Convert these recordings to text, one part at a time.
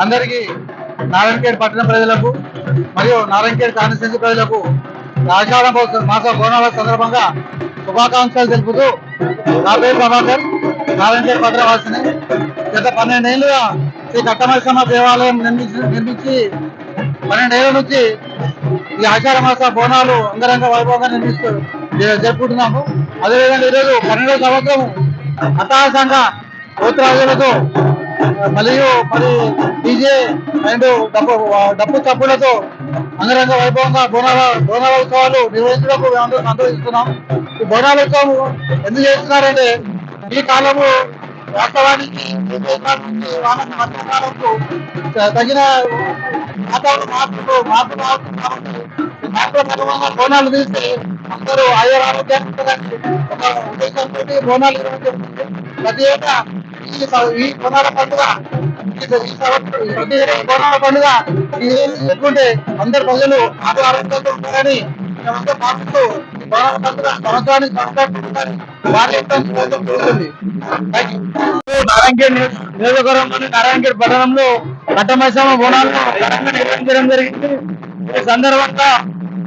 అందరికీ నారాయణఖేడ్ పట్టణ ప్రజలకు మరియు నారాయణఖేడ్ కాన్స్టిట్యూన్సీ ప్రజలకు ఆషాఢ మాస- బోనాల సందర్భంగా శుభాకాంక్షలు తెలుపుతూ నా పేరు ప్రభాకర్. నారాయణఖేడ్ పట్టణ వాసిని. గత పన్నెండేళ్ళుగా శ్రీ కట్టమరిసమ్మ దేవాలయం నిర్మించి నిర్మించి పన్నెండేళ్ళ నుంచి ఈ ఆషాఢ మాస బోనాలు అంగరంగ వైభవంగా నిర్మిస్తూ జరుపుకుంటున్నాము. అదేవిధంగా ఈరోజు పన్నెండవ సంవత్సరం హతాశంగా పోతురాజులతో మరియు మరి డీజే అండ్ డప్పు డప్పు తప్పులతో అంగరంగ వైభవంగా బోనాల బోనాల ఉత్సవాలు నిర్వహించడం మేము అందరం సంతోషిస్తున్నాం. ఈ బోనాల ఉత్సవం ఎందుకు చేస్తున్నారంటే ఈ కాలము వాస్తవానికి ఈ తగిన వాతావరణ మార్పులు మార్పు రావచ్చు కాబట్టి మార్పుల ప్రభావంగా బోనాలు తీసి అందరూ ఆయుర ఆరోగ్యానికి ఒక ఉద్దేశంతో బోనాలు ప్రతి ఏటా ఈ బోనాల పండుగ ఈ సంవత్సరం ప్రతి బోనాల పండుగ ఈ రోజు చెప్పుకుంటే అందరు ప్రజలు ఆరు ఆరోగ్యంతో ఉంటారని మేమందరం భావిస్తూ బోనాల పండుగ సంవత్సరానికి సంవత్సరానికి వారి యొక్క జరుగుతుంది థ్యాంక్ నియోజకవర్గంలోని నారాయణగేడ్ పట్టణంలో కట్టమైసమ్మ బోనాలను ఘనంగా నిర్వహించడం జరిగింది ఈ సందర్భంగా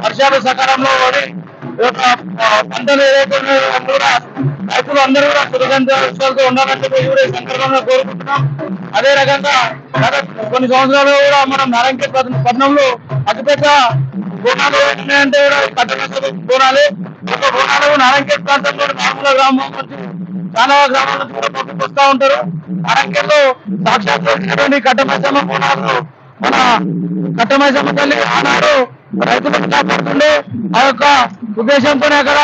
వర్షాలు సకాలంలో పంటలు ఏదైతే ఉన్నాయో కూడా రైతులు అందరూ కూడా సురక్షితంతో ఉండాలని చెప్పి కూడా ఈ సందర్భంగా కోరుకుంటున్నాం. అదే రకంగా గత కొన్ని సంవత్సరాలు కూడా మనం నారాయణగేడ్ పట్టణంలో అతిపెద్ద బోనాలు ఉన్నాయంటే కూడా ఈ కట్టమైసమ్మ బోనాలే. బోనాలు నారాయణగేడ్ ప్రాంతంలో నార్మల్ గ్రామం నుంచి చాలా గ్రామాల నుంచి కూడా పక్కకు వస్తా ఉంటారు. అరంకెల్లో సాక్షాత్ కట్టమైసమ్మ బోనాలు మన కట్టమైసమ్మ తల్లి ఆనాడు రైతులకు కాపాడుతుండే. ఆ యొక్క ఉద్దేశంతోనే అక్కడ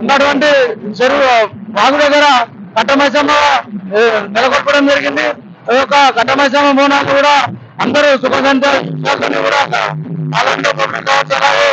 ఉన్నటువంటి చెరువు వాగు దగ్గర కట్టమైసమ్మ ఏ, నెలకొల్పడం జరిగింది. ఈ యొక్క కట్టమైసమ్మ బోనాలు కూడా అందరూ సుఖ సంతోషాలతోని కూడా పాలనలో పబ్లిక్ కావచ్చు అలాగే